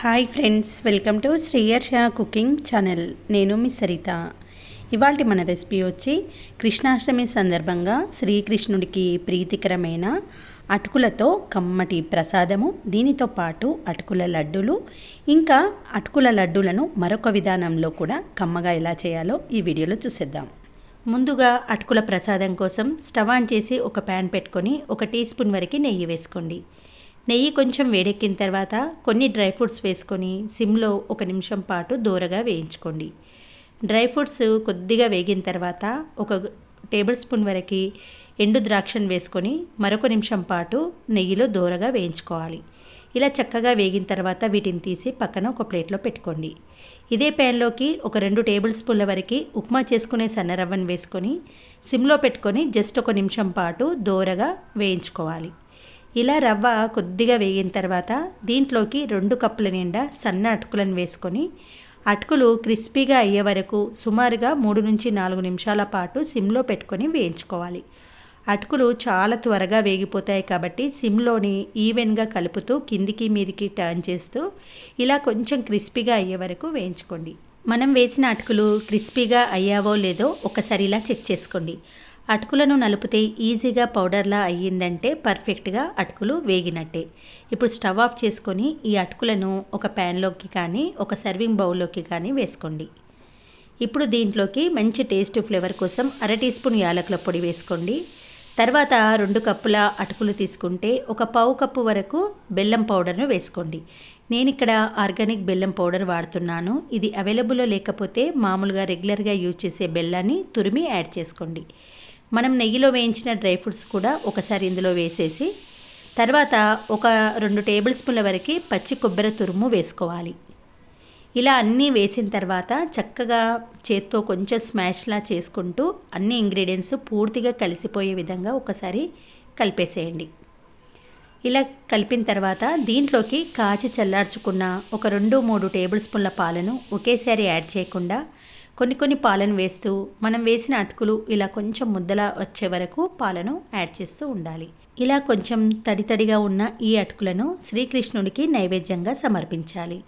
Hi friends welcome to Shriyarsha cooking channel నేను మీ సరిత. ఇవాళ మన రెసిపీ వచ్చి కృష్ణాష్టమి సందర్భంగా శ్రీకృష్ణుడికి ప్రీతికరమైన అటుకులతో కమ్మటి ప్రసాదము దీనితో పాటు అటుకుల లడ్డులు ఇంకా అటుకుల లడ్డులను మరొక విధానంలో కూడా కమ్మగా ఎలా చేయాలో ఈ వీడియోలో చూసేద్దాం. ముందుగా అటుకుల ప్రసాదం కోసం స్టవ్ ఆన్ చేసి ఒక ప్యాన్ పెట్టుకొని ఒక టీ స్పూన్ వరకు నెయ్యి వేసుకోండి. నెయ్యి కొంచెం వేడెక్కిన తర్వాత కొన్ని డ్రై ఫ్రూట్స్ వేసుకొని సిమ్లో ఒక నిమిషం పాటు దూరగా వేయించుకోండి. డ్రై ఫ్రూట్స్ కొద్దిగా వేగిన తర్వాత ఒక టేబుల్ స్పూన్ వరకు ఎండు ద్రాక్షను వేసుకొని మరొక నిమిషం పాటు నెయ్యిలో దూరగా వేయించుకోవాలి. ఇలా చక్కగా వేగిన తర్వాత వీటిని తీసి పక్కన ఒక ప్లేట్లో పెట్టుకోండి. ఇదే ప్యాన్లోకి ఒక రెండు టేబుల్ స్పూన్ల వరకు ఉప్మా చేసుకునే సన్న రవ్వను వేసుకొని సిమ్లో పెట్టుకొని జస్ట్ ఒక నిమిషం పాటు దూరగా వేయించుకోవాలి. ఇలా రవ్వ కొద్దిగా వేగిన తర్వాత దీంట్లోకి రెండు కప్పుల నిండా సన్న అటుకులను వేసుకొని అటుకులు క్రిస్పీగా అయ్యే వరకు సుమారుగా మూడు నుంచి నాలుగు నిమిషాల పాటు సిమ్లో పెట్టుకొని వేయించుకోవాలి. అటుకులు చాలా త్వరగా వేగిపోతాయి కాబట్టి సిమ్లోని ఈవెన్గా కలుపుతూ కిందికి మీదికి టర్న్ చేస్తూ ఇలా కొంచెం క్రిస్పీగా అయ్యే వరకు వేయించుకోండి. మనం వేసిన అటుకులు క్రిస్పీగా అయ్యావో లేదో ఒకసారి ఇలా చెక్ చేసుకోండి. అటుకులను నలిపితే ఈజీగా పౌడర్లా అయ్యిందంటే పర్ఫెక్ట్గా అటుకులు వేగినట్టే. ఇప్పుడు స్టవ్ ఆఫ్ చేసుకొని ఈ అటుకులను ఒక ప్యాన్లోకి కానీ ఒక సర్వింగ్ బౌల్లోకి కానీ వేసుకోండి. ఇప్పుడు దీంట్లోకి మంచి టేస్ట్ ఫ్లేవర్ కోసం అర టీ స్పూన్ యాలకుల పొడి వేసుకోండి. తర్వాత రెండు కప్పుల అటుకులు తీసుకుంటే ఒక పావు కప్పు వరకు బెల్లం పౌడర్ను వేసుకోండి. నేను ఇక్కడ ఆర్గానిక్ బెల్లం పౌడర్ వాడుతున్నాను. ఇది అవైలబుల్లో లేకపోతే మామూలుగా రెగ్యులర్గా యూజ్ చేసే బెల్లాన్ని తురిమి యాడ్ చేసుకోండి. మనం నెయ్యిలో వేయించిన డ్రై ఫ్రూట్స్ కూడా ఒకసారి ఇందులో వేసేసి తర్వాత ఒక రెండు టేబుల్ స్పూన్ల వరకు పచ్చి కొబ్బరి తురుము వేసుకోవాలి. ఇలా అన్నీ వేసిన తర్వాత చక్కగా చేత్తో కొంచెం స్మాష్లా చేసుకుంటూ అన్ని ఇంగ్రీడియంట్స్ పూర్తిగా కలిసిపోయే విధంగా ఒకసారి కలిపేసేయండి. ఇలా కలిపిన తర్వాత దీంట్లోకి కాచి చల్లార్చుకున్న ఒక రెండు మూడు టేబుల్ స్పూన్ల పాలను ఒకేసారి యాడ్ చేయకుండా కొన్ని కొన్ని పాలను వేస్తూ మనం వేసిన అటుకులు ఇలా కొంచెం ముద్దలా వచ్చే వరకు పాలను యాడ్ చేస్తూ ఉండాలి. ఇలా కొంచెం తడి తడిగా ఉన్న ఈ అటుకులను శ్రీకృష్ణుడికి నైవేద్యంగా సమర్పించాలి.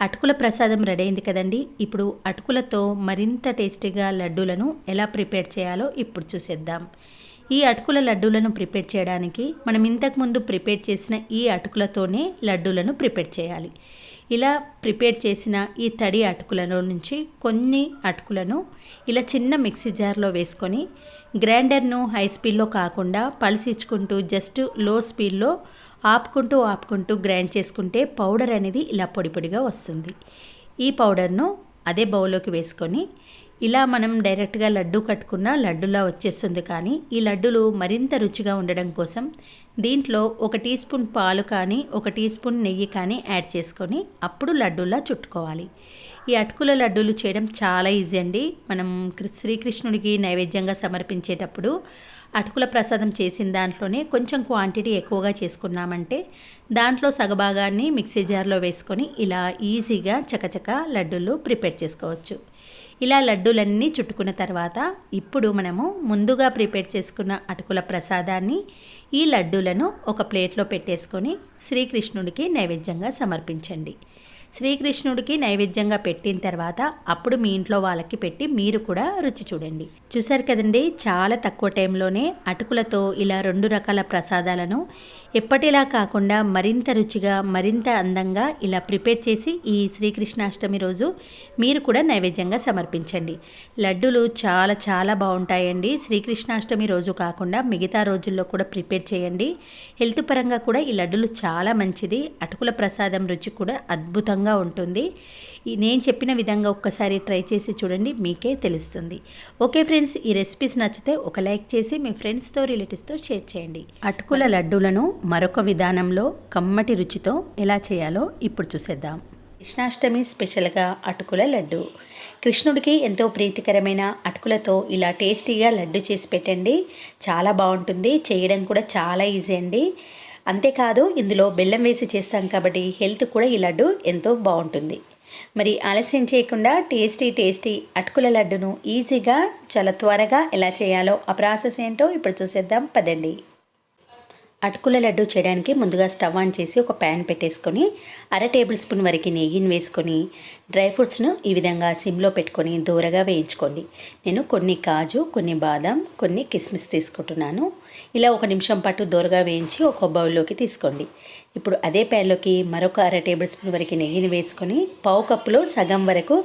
అటుకుల ప్రసాదం రెడీ అయింది కదండి? ఇప్పుడు అటుకులతో మరింత టేస్టీగా లడ్డూలను ఎలా ప్రిపేర్ చేయాలో ఇప్పుడు చూసేద్దాం. ఈ అటుకుల లడ్డూలను ప్రిపేర్ చేయడానికి మనం ఇంతకుముందు ప్రిపేర్ చేసిన ఈ అటుకులతోనే లడ్డూలను ప్రిపేర్ చేయాలి. ఇలా ప్రిపేర్ చేసిన ఈ తడి అటుకులలో నుంచి కొన్ని అటుకులను ఇలా చిన్న మిక్సీ జార్లో వేసుకొని గ్రైండర్ను హై స్పీడ్లో కాకుండా పలిసించుకుంటూ జస్ట్లో స్పీడ్లో ఆపుకుంటూ ఆపుకుంటూ గ్రైండ్ చేసుకుంటే పౌడర్ అనేది ఇలా పొడి పొడిగా వస్తుంది. ఈ పౌడర్ను అదే బౌల్లోకి వేసుకొని ఇలా మనం డైరెక్ట్గా లడ్డు కట్టుకున్న లడ్డులా వచ్చేస్తుంది కానీ ఈ లడ్డులు మరింత రుచిగా ఉండడం కోసం దీంట్లో ఒక టీ స్పూన్ పాలు కానీ ఒక టీ స్పూన్ నెయ్యి కానీ యాడ్ చేసుకొని అప్పుడు లడ్డూలా చుట్టుకోవాలి. ఈ అటుకుల లడ్డూలు చేయడం చాలా ఈజీ అండి. మనం శ్రీకృష్ణుడికి నైవేద్యంగా సమర్పించేటప్పుడు అటుకుల ప్రసాదం చేసిన దాంట్లోనే కొంచెం క్వాంటిటీ ఎక్కువగా చేసుకున్నామంటే దాంట్లో సగభాగాన్ని మిక్సీ జార్లో వేసుకొని ఇలా ఈజీగా చకచక లడ్డూలు ప్రిపేర్ చేసుకోవచ్చు. ఇలా లడ్డూలన్నీ చుట్టుకున్న తర్వాత ఇప్పుడు మనము ముందుగా ప్రిపేర్ చేసుకున్న అటుకుల ప్రసాదాన్ని ఈ లడ్డూలను ఒక ప్లేట్లో పెట్టేసుకొని శ్రీకృష్ణుడికి నైవేద్యంగా సమర్పించండి. శ్రీకృష్ణుడికి నైవేద్యంగా పెట్టిన తర్వాత అప్పుడు మీ ఇంట్లో వాళ్ళకి పెట్టి మీరు కూడా రుచి చూడండి. చూసారు కదండి చాలా తక్కువ టైంలోనే అటుకులతో ఇలా రెండు రకాల ప్రసాదాలను ఎప్పటిలా కాకుండా మరింత రుచిగా మరింత అందంగా ఇలా ప్రిపేర్ చేసి ఈ శ్రీకృష్ణాష్టమి రోజు మీరు కూడా నైవేద్యంగా సమర్పించండి. లడ్డూలు చాలా చాలా బాగుంటాయండి. శ్రీకృష్ణాష్టమి రోజు కాకుండా మిగతా రోజుల్లో కూడా ప్రిపేర్ చేయండి. హెల్త్ పరంగా కూడా ఈ లడ్డూలు చాలా మంచిది. అటుకుల ప్రసాదం రుచి కూడా అద్భుతంగా ఉంటుంది. నేను చెప్పిన విధంగా ఒక్కసారి ట్రై చేసి చూడండి మీకే తెలుస్తుంది. ఓకే ఫ్రెండ్స్ ఈ రెసిపీస్ నచ్చితే ఒక లైక్ చేసి మీ ఫ్రెండ్స్తో రిలేటివ్స్తో షేర్ చేయండి. అటుకుల లడ్డూలను మరొక విధానంలో కమ్మటి రుచితో ఎలా చేయాలో ఇప్పుడు చూసేద్దాం. కృష్ణాష్టమి స్పెషల్గా అటుకుల లడ్డు. కృష్ణుడికి ఎంతో ప్రీతికరమైన అటుకులతో ఇలా టేస్టీగా లడ్డు చేసి పెట్టండి. చాలా బాగుంటుంది చేయడం కూడా చాలా ఈజీ అండి. అంతేకాదు ఇందులో బెల్లం వేసి చేస్తాం కాబట్టి హెల్త్ కూడా ఈ లడ్డు ఎంతో బాగుంటుంది. మరి ఆలస్యం చేయకుండా టేస్టీ టేస్టీ అటుకుల లడ్డును ఈజీగా చాలా త్వరగా ఎలా చేయాలో ఆ ప్రాసెస్ ఏంటో ఇప్పుడు చూసేద్దాం పదండి. అటుకుల లడ్డు చేయడానికి ముందుగా స్టవ్ ఆన్ చేసి ఒక ప్యాన్ పెట్టేసుకొని అర టేబుల్ స్పూన్ వరకు నెయ్యిని వేసుకొని డ్రై ఫ్రూట్స్ను ఈ విధంగా సిమ్లో పెట్టుకొని దూరగా వేయించుకోండి. నేను కొన్ని కాజు కొన్ని బాదం కొన్ని కిస్మిస్ తీసుకుంటున్నాను. ఇలా ఒక నిమిషం పాటు దూరగా వేయించి ఒక బౌల్లోకి తీసుకోండి. ఇప్పుడు అదే ప్యాన్లోకి మరొక అర టేబుల్ స్పూన్ వరకు నెయ్యిని వేసుకొని పావు కప్పులో సగం వరకు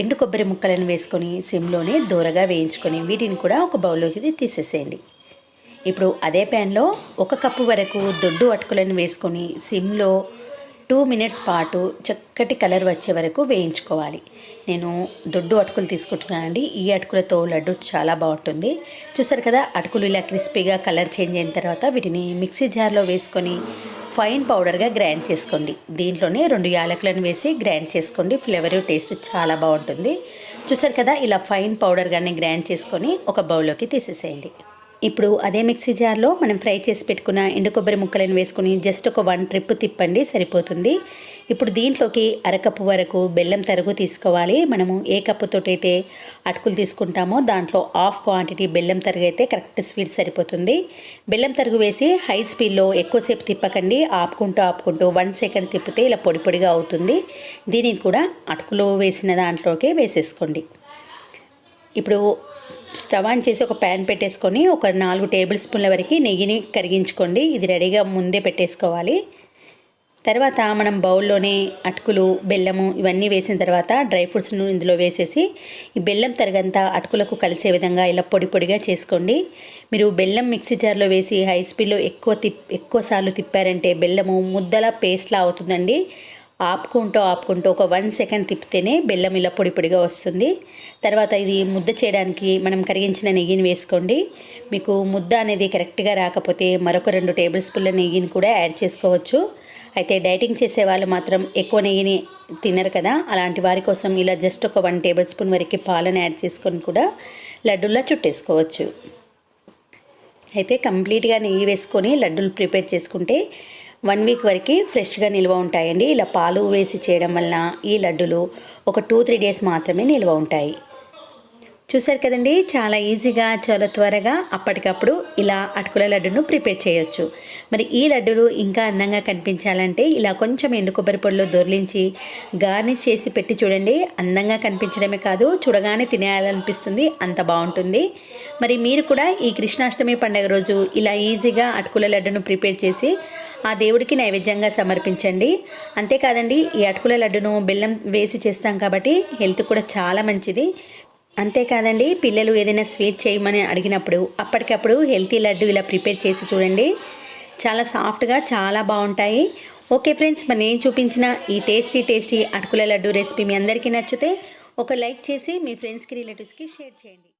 ఎండు కొబ్బరి ముక్కలను వేసుకొని సిమ్లోనే దూరగా వేయించుకొని వీటిని కూడా ఒక బౌల్లోకి తీసేసేయండి. ఇప్పుడు అదే ప్యాన్లో ఒక కప్పు వరకు దొడ్డు అటుకులను వేసుకొని సిమ్లో టూ మినిట్స్ పాటు చక్కటి కలర్ వచ్చే వరకు వేయించుకోవాలి. నేను దొడ్డు అటుకులు తీసుకుంటున్నానండి. ఈ అటుకులతో లడ్డు చాలా బాగుంటుంది. చూసారు కదా అటుకులు ఇలా క్రిస్పీగా కలర్ చేంజ్ అయిన తర్వాత వీటిని మిక్సీ జార్లో వేసుకొని ఫైన్ పౌడర్గా గ్రైండ్ చేసుకోండి. దీంట్లోనే రెండు యాలకులను వేసి గ్రైండ్ చేసుకోండి. ఫ్లేవర్ టేస్ట్ చాలా బాగుంటుంది. చూసారు కదా ఇలా ఫైన్ పౌడర్గానే గ్రైండ్ చేసుకొని ఒక బౌల్లోకి తీసేసేయండి. ఇప్పుడు అదే మిక్సీ జార్లో మనం ఫ్రై చేసి పెట్టుకున్న ఎండు కొబ్బరి ముక్కలను వేసుకుని జస్ట్ ఒక వన్ ట్రిప్ తిప్పండి సరిపోతుంది. ఇప్పుడు దీంట్లోకి అరకప్పు వరకు బెల్లం తరుగు తీసుకోవాలి. మనము ఏ కప్పుతోటైతే అటుకులు తీసుకుంటామో దాంట్లో హాఫ్ క్వాంటిటీ బెల్లం తరుగు అయితే కరెక్ట్ స్వీట్ సరిపోతుంది. బెల్లం తరుగు వేసి హై స్పీడ్లో ఎక్కువసేపు తిప్పకండి. ఆపుకుంటూ ఆపుకుంటూ వన్ సెకండ్ తిప్పితే ఇలా పొడి పొడిగా అవుతుంది. దీనిని కూడా అటుకులు వేసిన దాంట్లోకి వేసేసుకోండి. ఇప్పుడు స్టవ్ ఆన్ చేసి ఒక ప్యాన్ పెట్టేసుకొని ఒక నాలుగు టేబుల్ స్పూన్ల వరకు నెయ్యిని కరిగించుకోండి. ఇది రెడీగా ముందే పెట్టేసుకోవాలి. తర్వాత మనం బౌల్లోనే అటుకులు బెల్లము ఇవన్నీ వేసిన తర్వాత డ్రై ఫ్రూట్స్ను ఇందులో వేసేసి ఈ బెల్లం తరగంతా అటుకులకు కలిసే విధంగా ఇలా పొడి పొడిగా చేసుకోండి. మీరు బెల్లం మిక్సీ జార్లో వేసి హై స్పీడ్లో ఎక్కువ తిప్ ఎక్కువ సార్లు తిప్పారంటే బెల్లము ముద్దల పేస్ట్లా అవుతుందండి. ఆపుకుంటూ ఆపుకుంటూ ఒక వన్ సెకండ్ తిప్పితేనే బెల్లం ఇలా పొడి పొడిగా వస్తుంది. తర్వాత ఇది ముద్ద చేయడానికి మనం కరిగించిన నెయ్యిని వేసుకోండి. మీకు ముద్ద అనేది కరెక్ట్గా రాకపోతే మరొక రెండు టేబుల్ స్పూన్ల నెయ్యిని కూడా యాడ్ చేసుకోవచ్చు. అయితే డైటింగ్ చేసే వాళ్ళు మాత్రం ఎక్కువ నెయ్యిని తినరు కదా. అలాంటి వారి కోసం ఇలా జస్ట్ ఒక వన్ టేబుల్ స్పూన్ వరకు పాలను యాడ్ చేసుకొని కూడా లడ్డూల్లా చుట్టేసుకోవచ్చు. అయితే కంప్లీట్గా నెయ్యి వేసుకొని లడ్డూలు ప్రిపేర్ చేసుకుంటే వన్ వీక్ వరకు ఫ్రెష్గా నిల్వ ఉంటాయండి. ఇలా పాలు వేసి చేయడం వలన ఈ లడ్డులు ఒక టూ త్రీ డేస్ మాత్రమే నిల్వ ఉంటాయి. చూసారు కదండి చాలా ఈజీగా చాలా త్వరగా అప్పటికప్పుడు ఇలా అటుకుల లడ్డును ప్రిపేర్ చేయొచ్చు. మరి ఈ లడ్డులు ఇంకా అందంగా కనిపించాలంటే ఇలా కొంచెం ఎండు కొబ్బరి పొడిలో దొర్లించి గార్నిష్ చేసి పెట్టి చూడండి. అందంగా కనిపించడమే కాదు చూడగానే తినేయాలనిపిస్తుంది అంత బాగుంటుంది. మరి మీరు కూడా ఈ కృష్ణాష్టమి పండుగ రోజు ఇలా ఈజీగా అటుకుల లడ్డును ప్రిపేర్ చేసి ఆ దేవుడికి నైవేద్యంగా సమర్పించండి. అంతేకాదండి ఈ అటుకుల లడ్డును బెల్లం వేసి చేస్తాం కాబట్టి హెల్త్ కూడా చాలా మంచిది. అంతేకాదండి పిల్లలు ఏదైనా స్వీట్ చేయమని అడిగినప్పుడు అప్పటికప్పుడు హెల్తీ లడ్డు ఇలా ప్రిపేర్ చేసి చూడండి. చాలా సాఫ్ట్గా చాలా బాగుంటాయి. ఓకే ఫ్రెండ్స్ మరి నేను చూపించిన ఈ టేస్టీ టేస్టీ అటుకుల లడ్డు రెసిపీ మీ అందరికీ నచ్చితే ఒక లైక్ చేసి మీ ఫ్రెండ్స్కి రిలేటివ్స్కి షేర్ చేయండి.